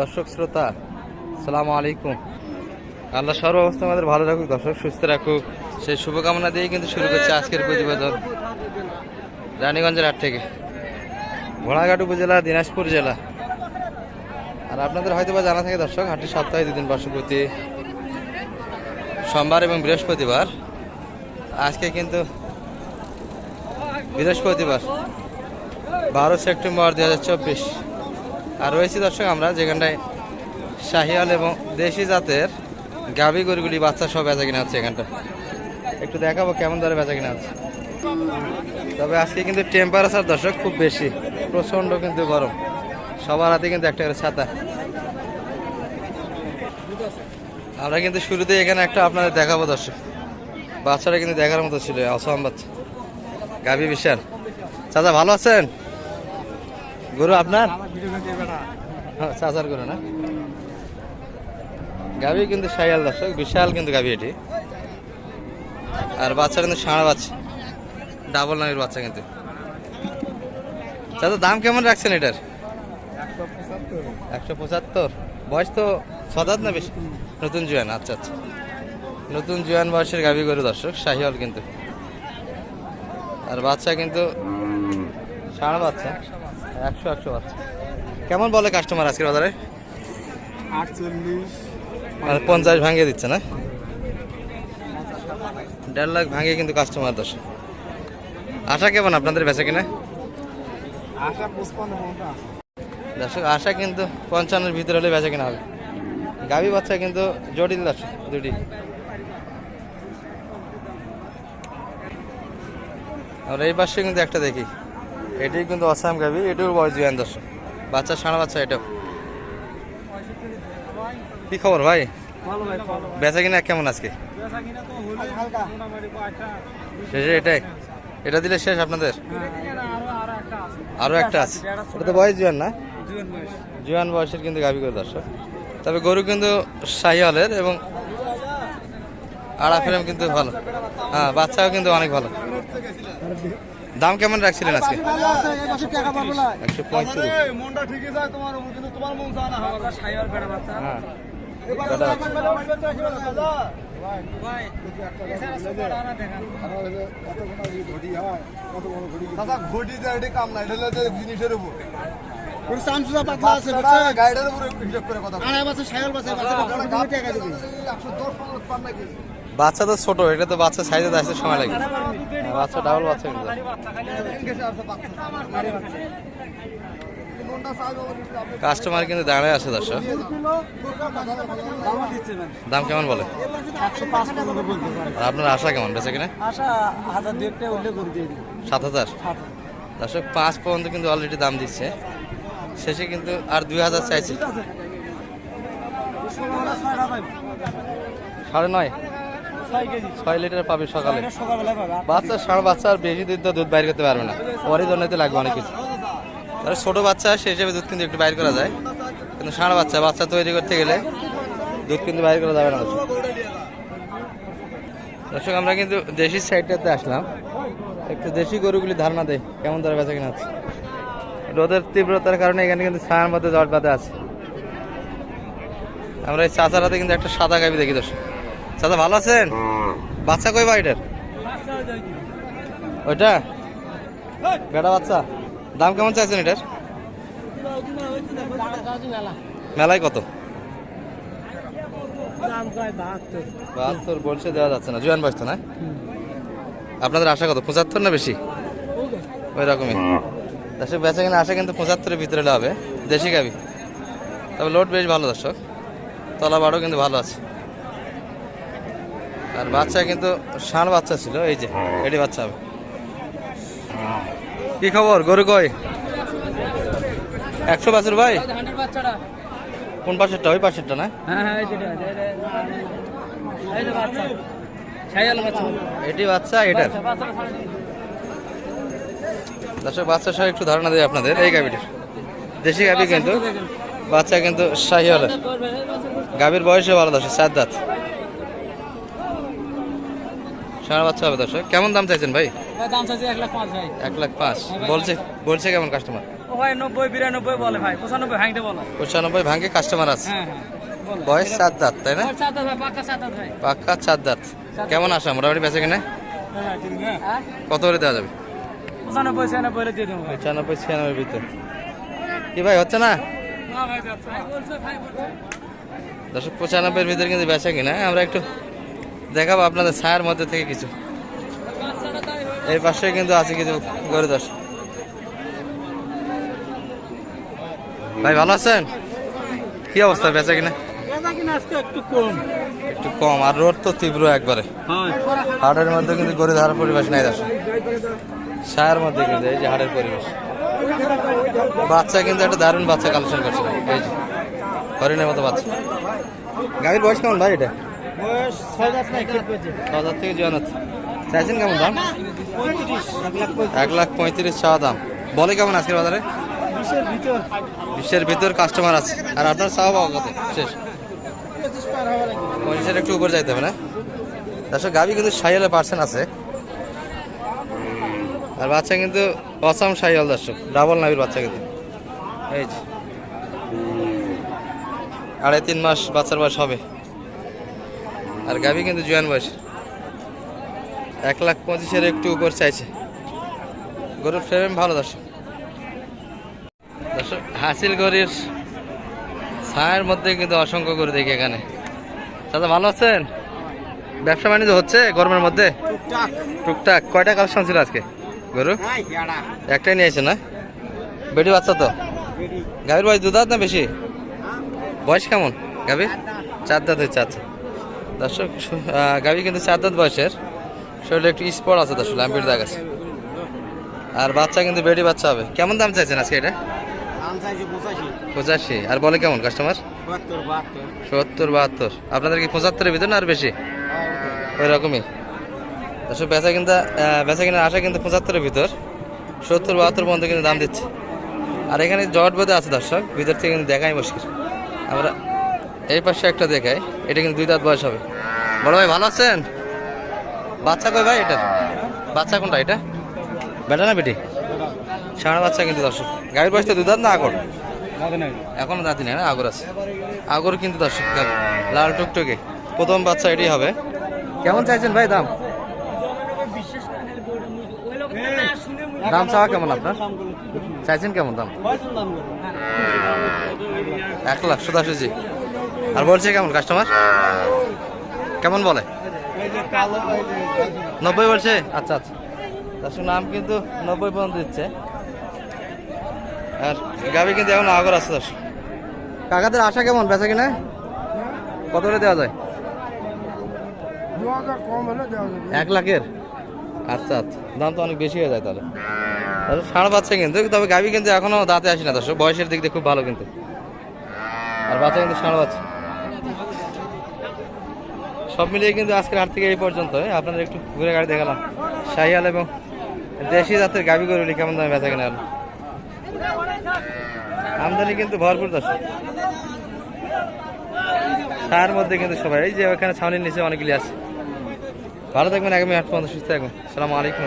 দর্শক শ্রোতা সালাম আলাইকুম। আল্লাহ সর্বাবস্থা আমাদের ভালো রাখুক, দর্শক সুস্থ রাখুক। সেই শুভকামনা দিয়েই কিন্তু শুরু করছে আজকের প্রতিবেদন রানীগঞ্জের হাট থেকে। ঘোড়াঘাট উপজেলা, দিনাজপুর জেলা। আর আপনাদের হয়তো বা জানা থাকে দর্শক, হাটটি সপ্তাহে দুদিন বর্ষপতি সোমবার এবং বৃহস্পতিবার। আজকে কিন্তু বৃহস্পতিবার বারো সেপ্টেম্বর দু হাজার চব্বিশ। আর রয়েছি দর্শক আমরা, যেখানটায় শাহিয়াল এবং দেশি জাতের গাভী গরুগুলি বাচ্চা সব বেচা কিনা আছে এখানটা। একটু দেখাবো কেমন দরে বেচা কিনা আছে তবে আজকে কিন্তু টেম্পারেচার দর্শক খুব বেশি, প্রচণ্ড কিন্তু গরম। সবার হাতে কিন্তু একটা করে ছাতা। আমরা কিন্তু শুরুতে এখানে একটা আপনাদের দেখাবো দর্শক। বাচ্চাটা কিন্তু দেখার মতো ছিল অসম বাচ্চা গাভী বিশাল। চাচা, ভালো আছেন? গরু আপনার? চাচার গরু না? গাভী কিন্তু সাইয়াল দর্শক, বিশাল কিন্তু গাভী এটি। আর বাচ্চা কিন্তু ষাঁড় বাচ্চা। ডাবল নামের বাচ্চা কিন্তু। চাচা, দাম কেমন রাখছেন এটার? একশো পঁচাত্তর। বয়স তো সদাত না বেশি? নতুন জুয়ান আচ্ছা আচ্ছা। নতুন জুয়ান বয়সের গাভী গরু দর্শক, শাহিওয়াল কিন্তু। আর বাচ্চা কিন্তু ষাঁড় বাচ্চা। একশো একশো বাচ্চা কেমন বলে কাস্টমার আজকের বাজারে? আটচল্লিশ। পঞ্চাশ ভাঙিয়ে দিচ্ছে না? দেড় লাখ ভাঙিয়ে কিন্তু কাস্টমার দর্শক আশা কেমন আপনাদের বেচা কিনা? আছে। দর্শক আশা কিন্তু পঞ্চান্নের ভিতরে হলে বেচা কিনা হবে। গাভী বাচ্চা কিন্তু জটিল দর্শক দুটি। আমরা এই পাশে কিন্তু একটা দেখি। এটাই কিন্তু অসাম গাভী এটাও বয়স জুয়ান দর্শক বাচ্চা সারা বাচ্চা এটাও। কি খবর ভাই? ভালো ভাই বেচা কিনা কেমন আজকে? শেষে এটাই? এটা দিলে শেষ আপনাদের? আরও আরও একটা আছে। আরও একটা আছে? ওটা তো বয়স জুয়ান না? জুয়েন জুয়ান বয়সের কিন্তু গাভী করে দর্শক। তবে গরু কিন্তু শাহিওয়ালের এবং আড়া ফ্রেম কিন্তু ভালো। হ্যাঁ বাচ্চাও কিন্তু অনেক ভালো। দাম কেমন রাখছিলেন আজকে? পঁয়ত্রিশ। মন হ্যাঁ। জিনিসের উপর। পাতলা আছে উপর হিসাব করে কথা আড়াই বছর বছর টাকা দিবি একশো দশ পনেরো পান নাকি? বাচ্চা তো ছোট, এটা তো বাচ্চা সাইজে আসতে সময় লাগে। বাচ্চা ডাবল বাচ্চা কিন্তু। কাস্টমার কিন্তু দাঁড়ায় আছে দর্শক। দাম কেমন বলে? আপনার আশা কেমন? বেচা কিনা? সাত হাজার। দর্শক, পাঁচ পর্যন্ত কিন্তু অলরেডি দাম দিচ্ছে। শেষে কিন্তু আর দুই হাজার চাইছে। সাড়ে নয়। ছয় লিটার পাবে সকালে। বাচ্চা ষাঁড় বাচ্চা আর বেশি দুধ তো দুধ বাইর করতে পারবে না। পরে জন্যতে লাগবে অনেক কিছু। তাহলে ছোটো বাচ্চা সে হিসেবে দুধ কিন্তু একটু বাইর করা যায়। কিন্তু ষাঁড় বাচ্চা বাচ্চা তৈরি করতে গেলে দুধ কিন্তু বাইর করা যাবে না দর্শক আমরা কিন্তু দেশি সাইডটাতে আসলাম। একটু দেশি গরুগুলি ধারণা দেয় কেমন দরে বেচা কিনা আছে রোদের তীব্রতার কারণে এখানে কিন্তু ছায়ার মধ্যে জট বাঁধে আছে। আমরা এই চাচার হাতে কিন্তু একটা সাদা গাবি দেখি দর্শক। চাচা ভালো আছেন? বাচ্চা কই বাড়িটার ওইটা? বেটা বাচ্চা? দাম কেমন চাইছেন এটার? মেলায় কত? বাহাত্তর বলছে দেওয়া যাচ্ছে না। জুয়ান বয়স না? আপনাদের আশা কত? পঁচাত্তর না বেশি? ওই রকমই দর্শক বেচা কিনা আশা কিন্তু পঁচাত্তরের ভিতরে হবে। দেশি গাবি। তবে লোড বেশ ভালো দর্শক। তলা বাড়ও কিন্তু ভালো আছে। আর বাচ্চা কিন্তু ষাঁড় বাচ্চা ছিল এই যে এটি বাচ্চা। হবে কি খবর গরু কই? একশো বাছুর ভাই? বাচ্চাটা কোন পাশেরটা ওই পাশেরটা না? হ্যাঁ হ্যাঁ এটি বাচ্চা এটার দর্শক বাচ্চা সহ একটু ধারণা দেয় আপনাদের এই গাভিটির। দেশি গাভি কিন্তু বাচ্চা কিন্তু শাহি হলের গাভীর বয়সও ভালো দর্শক চার দাঁত। সারা বাচ্চা হবে দর্শক। কেমন দাম চাইছেন ভাই? দাম চাইছে এক লাখ পাঁচ ভাই। এক লাখ পাঁচ। বলছে বলছে কেমন কাস্টমার ও ভাই নব্বই বিরানব্বই বলে ভাই পঁচানব্বই ভাঙতে বলে। পঁচানব্বই ভাঙ্গে কাস্টমার আছে। হ্যাঁ হ্যাঁ বয়স সাত দাঁত তাই না? পাক্কা সাত চার দাঁত কেমন আসা মোটামুটি বেঁচে কিনা? হ্যাঁ কত করে দেওয়া যাবে? পঁচানব্বই ছিয়ানব্বই পঁচানব্বই ভিতর। কি ভাই হচ্ছে না? দশশো পঁচানব্বইয়ের ভিতরে কিন্তু বেচা কিনা। আমরা একটু দেখাবো আপনাদের ছায়ার মধ্যে থেকে কিছু। এই পাশে কিন্তু আছে কিছু গরু দশ ভাই ভালো আছেন? কি অবস্থা বেচা কিনা? একটু কম। আর রোড তো তীব্র একবারে। হ্যাঁ। হাটের মধ্যে কিন্তু গরু ধরার পরিবেশ নাই দশ ছায়ার মধ্যে কিন্তু এই যে হাটের পরিবেশ। বাচ্চা কিন্তু একটা দারুণ বাচ্চা কালেকশন করছে এই যে হরিণের মতো বাচ্চা। গাড়ির বয়স কেমন ভাই এটা? বয়স ছয় না থেকে জয়ানত চাইছেন কেমন দাম? এক লাখ পঁয়ত্রিশ চাওয়া দাম। বলে কেমন আজকের বাজারে? বিশ্বের ভিতর। কাস্টমার আছে। আর আপনার চাওয়া পাওয়া কত? শেষ। পঁচিশের একটু উপরে যাইতে হবে না? দর্শক গাবি কিন্তু সাইয়ালে পার্সেন্ট আছে। আর বাচ্চা কিন্তু অসাম সাইয়াল দর্শক। ডাবল নাবির বাচ্চা কিন্তু। এই আড়াই তিন মাস বাচ্চার বয়স হবে। আর গাবি কিন্তু জুয়ান বয়স। এক লাখ পঁচিশের একটু উপর চাইছে। গরুর ফ্রেম ভালো দর্শক। দর্শক হাসিল গরির ছায়ের মধ্যে কিন্তু অসংখ্য গরু দেখি এখানে। দাদা ভালো আছেন? ব্যবসা বাণিজ্য হচ্ছে গরমের মধ্যে? টুকটাক। কয়টা কালেকশন ছিল আজকে গরু? একটাই নিয়েছে না? বেটি বাচ্চা তো? গাভীর বয়স দু দাঁত না বেশি? বয়স কেমন গাভীর? চার দাঁত। হচ্ছে আচ্ছা দর্শক গাভী কিন্তু চার দাঁত বয়সের। শরীরে একটু স্পট আছে দর্শক ল্যাম্পির দাগ আছে। আর বাচ্চা কিন্তু বেডি বাচ্চা হবে। কেমন দাম চাইছেন আজকে এটা? পঁচাশি। আর বলে কেমন কাস্টমার সত্তর বাহাত্তর। আপনাদের কি পঁচাত্তরের ভিতর না আর বেশি? ওই রকমই। দর্শক বেচা কিন্তু বেচা কিনা আসা কিন্তু পঁচাত্তরের ভিতর। সত্তর বাহাত্তর পর্যন্ত কিন্তু দাম দিচ্ছে। আর এখানে জট বেঁধে আছে দর্শক ভিতর থেকে কিন্তু দেখাই মুশকিল। আমরা এই পাশে একটা দেখাই, এটা কিন্তু দুই দাঁত বয়স হবে। বড় ভাই, ভালো আছেন? বাচ্চা কই ভাই এটা? বাচ্চা কোনটা এটা? বেটা না বেটি? সারা বাচ্চা কিন্তু দর্শক। গাড়ির বয়সটা দুই দাঁত না আগর? এখনও দাঁতি নেই না, আগর আছে। আগর কিন্তু দর্শক লাল টুকটুকে। প্রথম বাচ্চা এটাই হবে। কেমন চাইছেন ভাই দাম? দাম চাওয়া কেমন আপনার? চাইছেন কেমন দাম? এক লাখ, সাতাশি আর বলছে কেমন কাস্টমার কেমন বলে? নব্বই বলছে? আচ্ছা আচ্ছা। তার নাম কিন্তু নব্বই পর্যন্ত দিচ্ছে। আর গাবি কিন্তু এখন আগর আছে, দর্শক। কাকাদের আশা কেমন? বেচা কিনা? কত করে দেওয়া যায়? এক লাখের? আচ্ছা আচ্ছা। দাম তো অনেক বেশি হয়ে যায় তাহলে। তাহলে ষাঁড় বাচ্চা কিন্তু, তবে গাবি কিন্তু এখনও দাঁতে আসি না, দর্শক। বয়সের দিক দিয়ে খুব ভালো কিন্তু। আর বাচ্চা কিন্তু ষাঁড় বাচ্চা। সব মিলিয়ে কিন্তু আজকের হাট থেকে এই পর্যন্ত আপনাদের একটু ঘুরে গাড়ি দেখালাম। শাহিয়াল এবং দেশি জাতের গাবি গরুলি কেমন দামে বেচা কেনা আমদানি কিন্তু ভরপুর দশ তার মধ্যে কিন্তু সবাই। এই যে ওখানে ছাউনির নিচে অনেকগুলি আছে। ভালো থাকবেন, আগামী আট পর্যন্ত সুস্থ থাকবেন। সালামু আলাইকুম